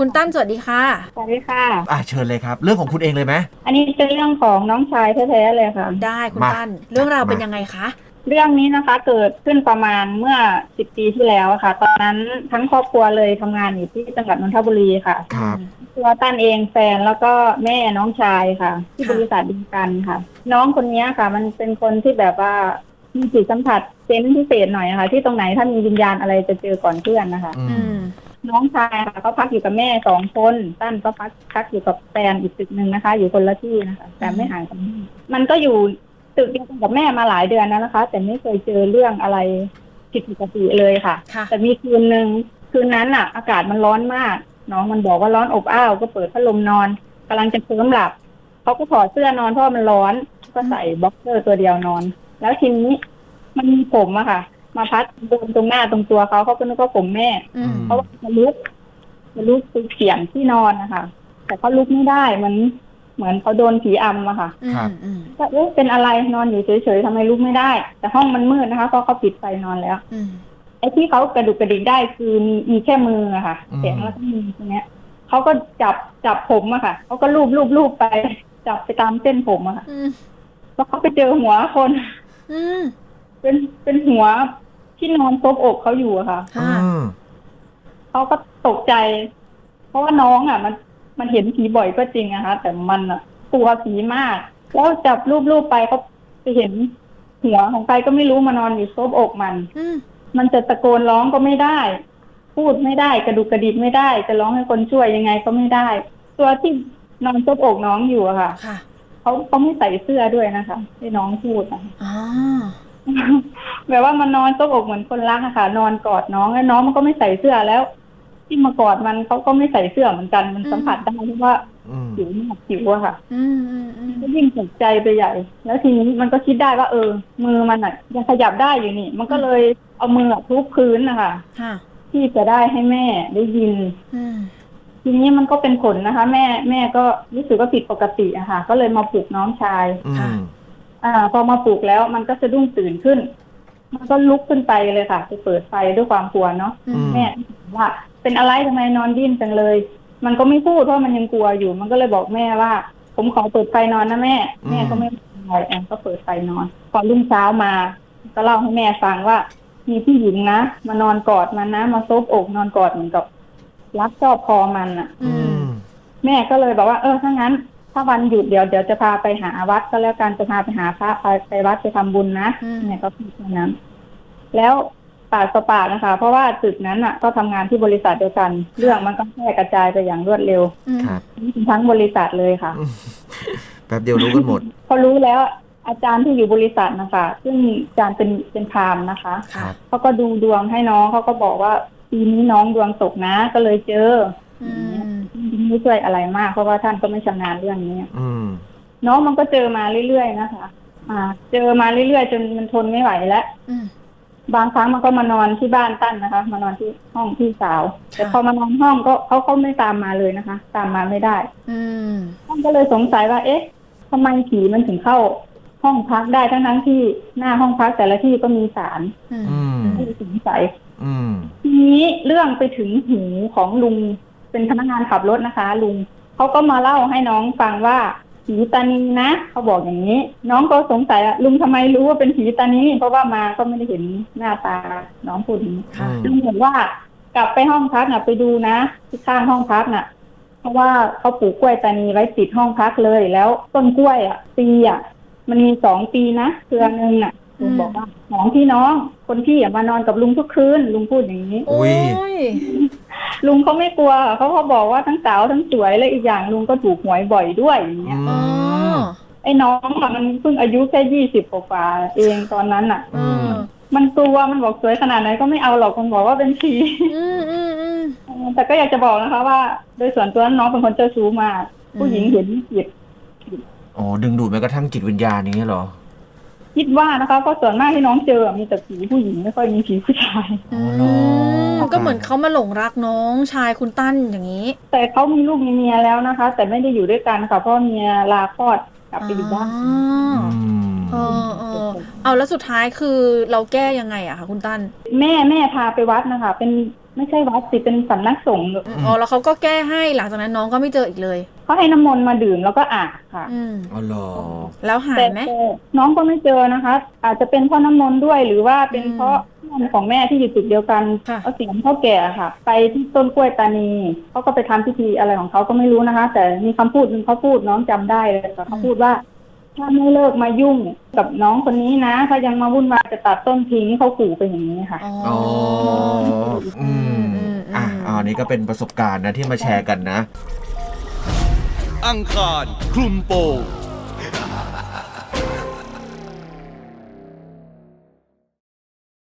คุณตั้นสวัสดีค่ะ สวัสดีค่ะ อะเชิญเลยครับ เรื่องของคุณเองเลยไหมอันนี้เป็นเรื่องของน้องชายแท้ๆเลยค่ะ ได้คุณมาตั้นเรื่องราวมาเป็นยังไงคะ เรื่องนี้นะคะเกิดขึ้นประมาณเมื่อสิบปีที่แล้วอะค่ะ ตอนนั้นทั้งครอบครัวเลยทำงานอยู่ที่จังหวัดนนทบุรีค่ะ ครับตัวตั้นเองแฟนแล้วก็แม่น้องชายค่ะ ที่ค่ะบริษัทเดียวกันค่ะ น้องคนนี้ค่ะ มันเป็นคนที่แบบว่ามีจิตสัมผัสเซนส์พิเศษหน่อยนะคะที่ตรงไหนถ้ามีวิญญาณอะไรจะเจอก่อนเพื่อนนะคะ อือืมม น้องชายค่ะเขาพักอยู่กับแม่สองคนตั้นก็พักพักอยู่กับแฟนอีกตึกหนึ่งนะคะ อยู่คนละที่นะคะแต่ไม่ห่างกันมากมันก็อยู่ตึกเดียวกันกับแม่มาหลายเดือนแล้วนะคะ แต่ไม่เคยเจอเรื่องอะไรผิดปกติเลยค่ะ ค่ะแต่มีคืนหนึ่งคืนนั้นอะ อากาศมันร้อนมาก น้องมันบอกว่าร้อนอบอ้าวก็เปิดพัดลมนอนกำลังจะเคลิ้มหลับเขาก็ถอดเสื้อนอนเพราะว่ามันร้อน ก็ใส่บ็อกเซอร์ตัวเดียวนอน แล้วทีนี้มันมีผมอะค่ะ มาพัดโดนตรงหน้าตรงตัวเขาเขาก็นึกว่าผมแม่อืม เพราะว่ามันลุกมันลุกไปเขียนที่นอนนะคะแต่เขาลุกไม่ได้มันเหมือนเขาโดนผีอำอะค่ะ อืครับมอืมก็เอ๊ะเป็นอะไรนอนอยู่เฉยๆทำไมลุกไม่ได้ แต่ห้องมันมืดนะคะเพราะเขาปิดไฟนอนแล้ว อืมไอ้ที่เขากระดุกกระดิกได้คือมีมีแค่มืออะค่ะอืม แขนแล้วก็มือตรงเนี้ยเขาก็จับจับผมอะค่ะเขาก็ลูบลูบลูบไป จับไปตามเส้นผมอะค่ะอืมแล้วเขาไปเจอหัวคน อืมเป็นเป็นหัว ที่นอนซบอกเขาอยู่อะค่ะค่ะ อืมเขาก็ตกใจ เพราะว่าน้องอะมัน มันเห็นผีบ่อยก็จริงนะคะ แต่มันอะกลัวผีมาก แล้วจับรูปๆไปเขาไปเห็นหัวของใครก็ไม่รู้มานอนอยู่ซบอกมัน อืมมันจะตะโกนร้องก็ไม่ได้ พูดไม่ได้ กระดุกกระดิกไม่ได้ จะร้องให้คนช่วยยังไงก็ไม่ได้ ตัวที่นอนซบอกน้องอยู่อะค่ะค่ะเขาเขาไม่ใส่เสื้อด้วยนะคะที่น้องพูดอะ อ๋อ แบบว่ามันนอนซบอกเหมือนคนรักอะค่ะ นอนกอดน้องแล้วน้องมันก็ไม่ใส่เสื้อแล้ว ที่มากอดมันเขาก็ไม่ใส่เสื้อเหมือนกันมันสัมผัสได้เพราะว่าอืมผิวมากผิวอะค่ะอืมอืมอืมก็ยิ่งตกใจไปใหญ่ แล้วทีนี้มันก็คิดได้ว่า เออ มือมันอะยังขยับได้อยู่นี่ มันก็เลยเอามืออะทุบพื้นนะคะค่ะที่จะได้ให้แม่ได้ยินอืมทีนี้มันก็เป็นผลนะคะ แม่แม่ก็รู้สึกว่าผิดปกติอะค่ะ ก็เลยมาปลุกน้องชายอืม อ่า พอมาปลุกแล้วมันก็สะดุ้งตื่นขึ้น มันก็ลุกขึ้นไปเลยค่ะไปเปิดไฟด้วยความกลัวเนาะอืมแม่ว่า เป็นอะไรทำไมนอนดิ้นจังเลย มันก็ไม่พูดเพราะมันยังกลัวอยู่ มันก็เลยบอกแม่ว่า ผมขอเปิดไฟนอนนะแม่ แม่ก็ไม่เป็นไรแอนก็เปิดไฟนอนพอรุ่งเช้ามา ก็เล่าให้แม่ฟังว่า มีผู้หญิงนะมานอนกอดมันนะมาซบอกนอนกอดเหมือนกับรักชอบพอมันอะอือืมมแม่ก็เลยบอกว่า เออถ้างั้น ถ้าวันหยุดเดี๋ยวเดี๋ยวจะพาไปหาวัดก็แล้วกันจะพาไปหาพระไปไปวัดไปทำบุญนะอืมเนี่ยก็พูดแค่นั้น แล้วปากต่อปากนะคะ เพราะว่าตึกนั้นอะ ก็ทำงานที่บริษัทเดียวกัน เรื่องมันก็แพร่กระจายไปอย่างรวดเร็วอืมครับทั้งบริษัทเลยค่ะอืมแป๊บเดียวรู้กันหมดพอรู้แล้วอาจารย์ที่อยู่บริษัทนะคะ ซึ่งอาจารย์เป็นเป็นพราหมณ์นะคะค่ะเขาก็ดูดวงให้น้องเขาก็บอกว่าปีนี้น้องดวงตกนะ ก็เลยเจออืม ไม่ช่วยอะไรมาก เพราะว่าท่านก็ไม่ชำนาญเรื่องนี้อืมน้องมันก็เจอมาเรื่อยๆนะคะ อ่า เจอมาเรื่อยๆจนมันทนไม่ไหวแล้วอืมบางครั้งมันก็มานอนที่บ้านตั้นนะคะ มานอนที่ห้องพี่สาว แต่ค่ะพอมานอนห้องก็เขาเขาไม่ตามมาเลยนะคะ ตามมาไม่ได้ อืมท่านก็เลยสงสัยว่า เอ๊ะทำไมผีมันถึงเข้าห้องพักได้ทั้งทั้งๆที่หน้าห้องพักแต่ละที่ก็มีสารอืมอืมก็เลยสงสัยอืมทีนี้เรื่องไปถึงหูของลุง เป็นพนักงานขับรถนะคะลุงเขาก็มาเล่าให้น้องฟังว่าผีตานีนะเขาบอกอย่างนี้ น้องก็สงสัยอะลุงทำไมรู้ว่าเป็นผีตานีเพราะว่ามาก็ไม่ได้เห็นหน้าตาน้องพูดอย่างนี้ค่ะลุงบอกว่ากลับไปห้องพักน่ะไปดูนะที่ข้างห้องพักน่ะ เพราะว่าเขาปลูกกล้วยตานีไว้ติดห้องพักเลยแล้วต้นกล้วยอะปีอะ มันมีสองปีนะเครือหนึ่งน่ะลุงบอกว่าสองพี่น้อง คนพี่อะมานอนกับลุงทุกคืนลุงพูดอย่างนี้โอ้ย ลุงเขาไม่กลัวเขาเขาบอกว่าทั้งสาวทั้งสวยและอีกอย่างลุงก็ถูกหวยบ่อยด้วยอย่างเงี้ยอ๋อไอ้น้องอะมันเพิ่งอายุแค่ยี่สิบกว่าๆเองตอนนั้นอะ อืมมันกลัวมันบอกสวยขนาดไหนก็ไม่เอาหรอกมันบอกว่าเป็นผีอืมอืมอืมเออแต่ก็อยากจะบอกนะคะว่า โดยส่วนตัวน้องเป็นคนเจ้าชู้มากอืม ผู้หญิงเห็นผิดอ๋อดึงดูดแม้กระทั่งจิตวิญญาณอย่างนี้ยเหรอคิดว่านะคะเพราะส่วนมากที่น้องเจอมีแต่ผีผู้หญิงไม่ค่อยมีผีผู้ชาย อ๋อเหรอ มก็เหมือนเขามาหลงรักน้องชายคุณตั้นอย่างนี้ แต่เขามีลูกมีเมียแล้วนะคะ แต่ไม่ได้อยู่ด้วยกันค่ะเพราะเมียลาคลอดกลับไปอยู่บ้านอ๋ออืมเออเออเอาแล้วสุดท้ายคือเราแก้ยังไงอะคะคุณตั้นแม่แม่พาไปวัดนะคะ เป็นไม่ใช่วัดสิเป็นสำนักสงฆ์อ๋อแล้วเขาก็แก้ให้หลังจากนั้นน้องก็ไม่เจออีกเลย เขาให้น้ำมนต์มาดื่มแล้วก็อาบค่ะอืมอ๋อเหรอแล้วหาแต่ยไหมแต่น้องก็ไม่เจอนะคะ อาจจะเป็นเพราะน้ำมนต์ด้วย หรือว่าเป็นอืมเพราะเพื่อนของแม่ที่อยู่จุดเดียวกันค่ะ เอาเสียงพ่อแก่ค่ะ ไปที่ต้นกล้วยตานีเขาก็ไปทำพิธีอะไรของเขาก็ไม่รู้นะคะ แต่มีคำพูดหนึงเขาพูดน้องจำได้เลยค่ะเขาพูดว่า ถ้าไม่เลิกมายุ่งกับน้องคนนี้นะถ้ายังมาวุ่นวายจะตัดต้นทิ้งเขาขู่ไปอย่างนี้ค่ะ อ๋ออ๋ออืมอืมอะอืมอันนี้ก็เป็นประสบการณ์นะที่มาแชร์กันนะ อังคารคลุมโปง